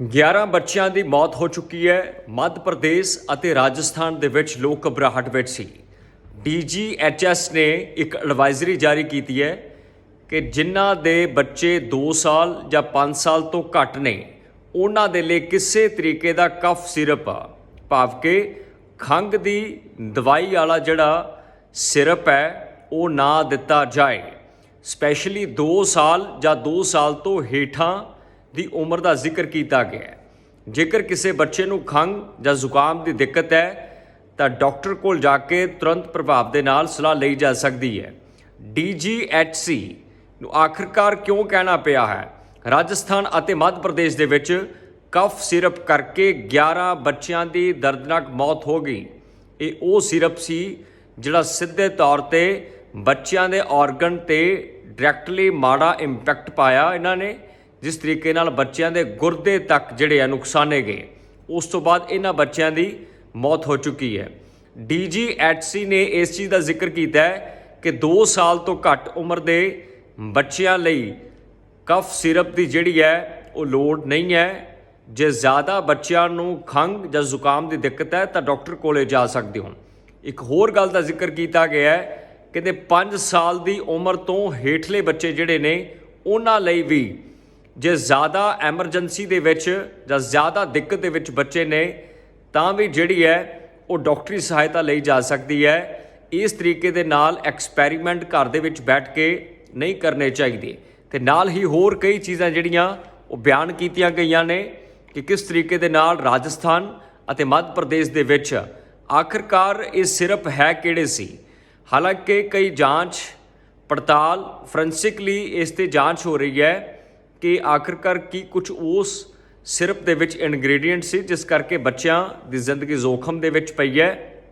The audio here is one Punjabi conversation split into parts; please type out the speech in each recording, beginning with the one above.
11 ਬੱਚਿਆਂ ਦੀ ਮੌਤ ਹੋ ਚੁੱਕੀ ਹੈ। ਮੱਧ ਪ੍ਰਦੇਸ਼ ਅਤੇ ਰਾਜਸਥਾਨ ਦੇ ਵਿੱਚ ਲੋਕ ਘਬਰਾਹਟ ਵਿੱਚ ਸੀ। ਡੀਜੀਐਚਐਸ ਨੇ ਇੱਕ ਐਡਵਾਈਜ਼ਰੀ ਜਾਰੀ ਕੀਤੀ ਹੈ ਕਿ ਜਿਨ੍ਹਾਂ ਦੇ ਬੱਚੇ 2 ਸਾਲ ਜਾਂ 5 ਸਾਲ ਤੋਂ ਘੱਟ ਨੇ, ਉਹਨਾਂ ਦੇ ਲਈ ਕਿਸੇ ਤਰੀਕੇ ਦਾ ਕਫ ਸਿਰਪ ਆ। ਭਾਵ ਕਿ ਖੰਘ ਦੀ ਦਵਾਈ ਵਾਲਾ ਜਿਹੜਾ ਸਿਰਪ ਹੈ, ਉਹ ਨਾ ਦਿੱਤਾ ਜਾਏ। ਸਪੈਸ਼ਲੀ 2 ਸਾਲ ਜਾਂ 2 ਸਾਲ ਤੋਂ ਹੇਠਾਂ ਦੀ ਉਮਰ ਦਾ ਜ਼ਿਕਰ ਕੀਤਾ ਗਿਆ ਹੈ। ਜੇਕਰ ਕਿਸੇ ਬੱਚੇ ਨੂੰ ਖੰਘ ਜਾਂ ਜ਼ੁਕਾਮ ਦੀ ਦਿੱਕਤ ਹੈ, ਤਾਂ ਡਾਕਟਰ ਕੋਲ ਜਾ ਕੇ ਤੁਰੰਤ ਪ੍ਰਭਾਵ ਦੇ ਨਾਲ ਸਲਾਹ ਲਈ ਜਾ ਸਕਦੀ ਹੈ। DGHC ਨੂੰ ਆਖਰਕਾਰ ਕਿਉਂ ਕਹਿਣਾ ਪਿਆ ਹੈ? ਰਾਜਸਥਾਨ ਅਤੇ ਮੱਧ ਪ੍ਰਦੇਸ਼ ਦੇ ਵਿੱਚ ਕਫ ਸਿਰਪ ਕਰਕੇ 11 ਬੱਚਿਆਂ ਦੀ ਦਰਦਨਾਕ ਮੌਤ ਹੋ ਗਈ। ਇਹ ਉਹ ਸਿਰਪ ਸੀ ਜਿਹੜਾ ਸਿੱਧੇ ਤੌਰ ਤੇ ਬੱਚਿਆਂ ਦੇ ਆਰਗਨ ਤੇ ਡਾਇਰੈਕਟਲੀ ਮਾੜਾ ਇੰਪੈਕਟ ਪਾਇਆ ਇਹਨਾਂ ਨੇ। ਜਿਸ ਤਰੀਕੇ ਨਾਲ ਬੱਚਿਆਂ ਦੇ ਗੁਰਦੇ ਤੱਕ ਜਿਹੜੇ ਆ ਨੁਕਸਾਨੇ ਗਏ, ਉਸ ਤੋਂ ਬਾਅਦ ਇਹਨਾਂ ਬੱਚਿਆਂ ਦੀ ਮੌਤ ਹੋ ਚੁੱਕੀ ਹੈ। ਡੀਜੀਐਚਸੀ ਨੇ ਇਸ ਚੀਜ਼ ਦਾ ਜ਼ਿਕਰ ਕੀਤਾ ਹੈ ਕਿ 2 ਸਾਲ ਤੋਂ ਘੱਟ ਉਮਰ ਦੇ ਬੱਚਿਆਂ ਲਈ ਕਫ ਸਿਰਪ ਦੀ ਜਿਹੜੀ ਹੈ, ਉਹ ਲੋੜ ਨਹੀਂ ਹੈ। ਜੇ ਜ਼ਿਆਦਾ ਬੱਚਿਆਂ ਨੂੰ ਖੰਘ ਜਾਂ ਜ਼ੁਕਾਮ ਦੀ ਦਿੱਕਤ ਹੈ, ਤਾਂ ਡਾਕਟਰ ਕੋਲੇ ਜਾ ਸਕਦੇ ਹੋ ਇੱਕ ਹੋਰ ਗੱਲ ਦਾ ਜ਼ਿਕਰ ਕੀਤਾ ਗਿਆ ਹੈ ਕਹਿੰਦੇ 5 ਸਾਲ ਦੀ ਉਮਰ ਤੋਂ ਹੇਠਲੇ ਬੱਚੇ ਜਿਹੜੇ ਨੇ, ਉਹਨਾਂ ਲਈ ਵੀ ਜੇ ਜ਼ਿਆਦਾ ਐਮਰਜੈਂਸੀ ਦੇ ਵਿੱਚ ਜਾਂ ਜ਼ਿਆਦਾ ਦਿੱਕਤ ਦੇ ਵਿੱਚ ਬੱਚੇ ਨੇ, ਤਾਂ ਵੀ ਜਿਹੜੀ ਹੈ ਉਹ ਡਾਕਟਰੀ ਸਹਾਇਤਾ ਲਈ ਜਾ ਸਕਦੀ ਹੈ। ਇਸ ਤਰੀਕੇ ਦੇ ਨਾਲ ਐਕਸਪੈਰੀਮੈਂਟ ਘਰ ਦੇ ਵਿੱਚ ਬੈਠ ਕੇ ਨਹੀਂ ਕਰਨੇ ਚਾਹੀਦੇ। ਤੇ ਨਾਲ ਹੀ ਹੋਰ ਕਈ ਚੀਜ਼ਾਂ ਜਿਹੜੀਆਂ ਉਹ ਬਿਆਨ ਕੀਤੀਆਂ ਗਈਆਂ ਨੇ ਕਿ ਕਿਸ ਤਰੀਕੇ ਦੇ ਨਾਲ ਰਾਜਸਥਾਨ ਅਤੇ ਮੱਧ ਪ੍ਰਦੇਸ਼ ਦੇ ਵਿੱਚ ਆਖਰਕਾਰ ਇਹ ਸਿਰਪ ਹੈ ਕਿਹੜੇ ਸੀ? ਹਾਲਾਂਕਿ ਕਈ ਜਾਂਚ ਪੜਤਾਲ ਫੋਰੈਂਸਿਕਲੀ ਇਸ ਤੇ ਜਾਂਚ ਹੋ ਰਹੀ ਹੈ। ਕਿ ਆਖਰਕਾਰ ਕੀ ਕੁਝ ਉਸ ਸਿਰਪ ਦੇ ਵਿੱਚ ਇਨਗਰੀਡੀਐਂਟ ਸੀ, ਜਿਸ ਕਰਕੇ ਬੱਚਿਆਂ ਦੀ ਜ਼ਿੰਦਗੀ ਜ਼ੋਖਮ ਦੇ ਵਿੱਚ ਪਈ ਹੈ।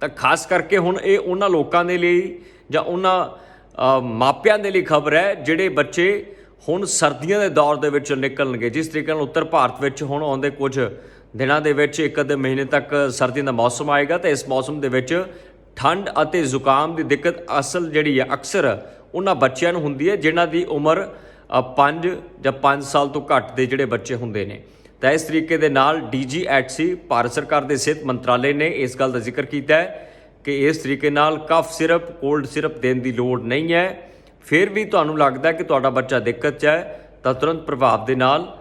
ਤਾਂ ਖਾਸ ਕਰਕੇ ਹੁਣ ਇਹ ਉਹਨਾਂ ਲੋਕਾਂ ਦੇ ਲਈ ਜਾਂ ਉਹਨਾਂ ਮਾਪਿਆਂ ਦੇ ਲਈ ਖਬਰ ਹੈ, ਜਿਹੜੇ ਬੱਚੇ ਹੁਣ ਸਰਦੀਆਂ ਦੇ ਦੌਰ ਦੇ ਵਿੱਚ ਨਿਕਲਣਗੇ। ਜਿਸ ਤਰੀਕੇ ਨਾਲ ਉੱਤਰ ਭਾਰਤ ਵਿੱਚ ਹੁਣ ਆਉਂਦੇ ਕੁਝ ਦਿਨਾਂ ਦੇ ਵਿੱਚ ਇੱਕ ਅੱਧੇ ਮਹੀਨੇ ਤੱਕ ਸਰਦੀਆਂ ਦਾ ਮੌਸਮ ਆਏਗਾ, ਤਾਂ ਇਸ ਮੌਸਮ ਦੇ ਵਿੱਚ ਠੰਡ ਅਤੇ ਜ਼ੁਕਾਮ ਦੀ ਦਿੱਕਤ ਅਸਲ ਜਿਹੜੀ ਹੈ, ਅਕਸਰ ਉਹਨਾਂ ਬੱਚਿਆਂ ਨੂੰ ਹੁੰਦੀ ਹੈ, ਜਿਨ੍ਹਾਂ ਦੀ ਉਮਰ 5 ਜਾਂ 5 ਸਾਲ ਤੋਂ ਘੱਟ ਦੇ ਜਿਹੜੇ ਬੱਚੇ ਹੁੰਦੇ ਨੇ। ਤਾਂ ਇਸ ਤਰੀਕੇ ਦੇ ਨਾਲ ਡੀਜੀਐਚਸੀ ਭਾਰਤ ਸਰਕਾਰ ਦੇ ਸਿਹਤ ਮੰਤਰਾਲੇ ਨੇ ਇਸ ਗੱਲ ਦਾ ਜ਼ਿਕਰ ਕੀਤਾ ਹੈ ਕਿ ਇਸ ਤਰੀਕੇ ਨਾਲ ਕਫ ਸਿਰਪ, ਕੋਲਡ ਸਿਰਪ ਦੇਣ ਦੀ ਲੋੜ ਨਹੀਂ ਹੈ। ਫਿਰ ਵੀ ਤੁਹਾਨੂੰ ਲੱਗਦਾ ਕਿ ਤੁਹਾਡਾ ਬੱਚਾ ਦਿੱਕਤ 'ਚ ਹੈ, ਤਾਂ ਤੁਰੰਤ ਪ੍ਰਭਾਵ ਦੇ ਨਾਲ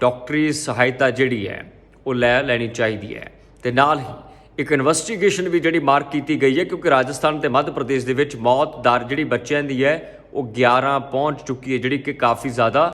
ਡਾਕਟਰੀ ਸਹਾਇਤਾ ਜਿਹੜੀ ਹੈ, ਉਹ ਲੈ ਲੈਣੀ ਚਾਹੀਦੀ ਹੈ। ਤੇ ਨਾਲ ਹੀ ਇੱਕ ਇਨਵੈਸਟੀਗੇਸ਼ਨ ਵੀ ਜਿਹੜੀ ਮਾਰਕ ਕੀਤੀ ਗਈ ਹੈ, ਕਿਉਂਕਿ ਰਾਜਸਥਾਨ ਤੇ ਮੱਧ ਪ੍ਰਦੇਸ਼ ਦੇ ਵਿੱਚ ਮੌਤ ਦਰ ਜਿਹੜੀ ਬੱਚਿਆਂ ਦੀ ਹੈ ਉਹ 11 ਪਹੁੰਚ ਚੁੱਕੀ ਹੈ ਜਿਹੜੀ ਕਿ ਕਾਫੀ ਜ਼ਿਆਦਾ